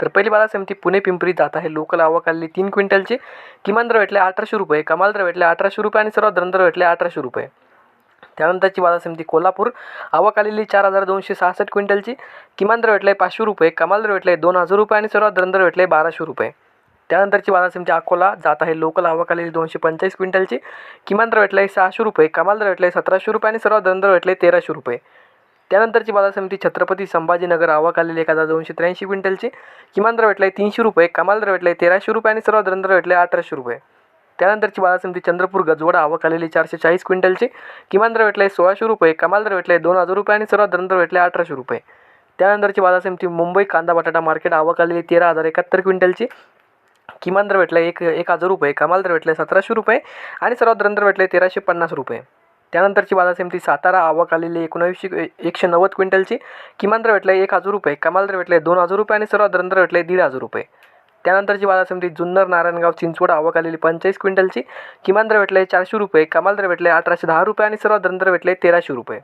तर पहिली बाजार समिती पुणे पिंपरी जात आहे. लोकल आवक आलेली तीन क्विंटलची. किमान दर भेटले अठराशे रुपये कमाल दर भेटले अठराशे रुपये आणि सर्वात दर भेटले अठराशे रुपये. त्यानंतरची बाजार समिती कोल्हापूर. आवक आलेली चार हजार दोनशे सहासष्ट क्विंटलची. किमान दर भेटले पाचशे रुपये कमाल दर भेटले दोन हजार रुपये आणि सर्वात दर भेटले बाराशे रुपये. त्यानंतरची बाजार समिती अकोला जात आहे. लोकल आवक आलेली दोनशे पंचेचाळीस क्विंटलची. किमान दर भेटले सहाशे रुपये कमाल दर भेटले सतराशे रुपये आणि सर्वात दर भेटले तेराशे रुपये. त्यानंतरची बाजार समिती छत्रपती संभाजीनगर आवक आलेली एक हजार दोनशे त्र्याऐंशी क्विंटलची. किमान दर भेटले तीनशे रुपये कमाल दर भेटले तेराशे रुपये आणि सर्वात दर भेटले अठराशे रुपये. त्यानंतरची बाजार समिती चंद्रपूर गजवड आवक आलेली चारशे चाळीस क्विंटलची. किमान दर भेटले सोळाशे रुपये कमाल दर भेटले दोन हजार रुपये आणि सर्वात दर भेटले अठराशे रुपये. त्यानंतरची बाजार समिती मुंबई कांदा बटाटा मार्केट आवक आलेली तेरा हजार एकाहत्तर क्विंटलची. किमान दर भेटला एक एक हजार रुपये कमाल दर भेटले सतराशे रुपये आणि सर्वात दर भेटले तेराशे पन्नास रुपये. त्यानंतरची बाजार समिती सातारा आवक आलेली एकोणावीसशे एकशे नव्वद क्विंटलची. किमान दर भेटले एक हजार रुपये. कमाल दर भेटले दोन हजार रुपये आणि सर्वात दर भेटले दीड हजार रुपये. त्यानंतरची बाजार समिती जुन्नर नारायणगाव चिंचवड आवक आलेली पंचेचाळीस क्विंटलची. किमान दर भेटले चारशे रुपये. कमाल दर भेटले अठराशे दहा रुपये आणि सर्वात दर भेटले तेराशे रुपये.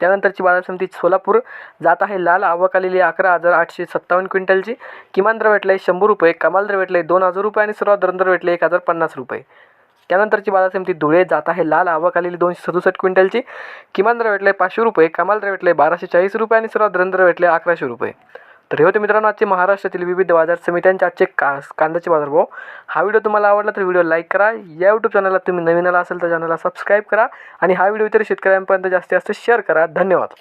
त्यानंतरची बाजार समिती सोलापूर जात आहे. लाल आवक आलेली अकरा हजार आठशे सत्तावन्न क्विंटलची. किमान दर भेटले शंभर रुपये. कमाल दर भेटले दोन हजार रुपये आणि सर्वात दर भेटले एक हजार पन्नास रुपये. त्यानंतरची बाजार समिती धुळे जात आहे. लाल आवक आलेली दोनशे सदुसष्ट क्विंटलची. किमान दर भेटले पाचशे रुपये कमाल दर भेटले बाराशे चाळीस रुपये आणि सर्वात दर भेटले अकराशे रुपये. तर हे होते मित्रांनो आजचे महाराष्ट्रातील विविध बाजार समित्यांचे आजचे का कांद्याचे बाजारभाव. हा व्हिडिओ तुम्हाला आवडला तर व्हिडिओ लाईक करा. या यूट्यूब चॅनलला तुम्ही नवीन आला असेल तर चॅनलला सबस्क्राईब करा आणि हा व्हिडिओ इतर शेतकऱ्यांपर्यंत जास्तीत जास्त शेअर करा. धन्यवाद.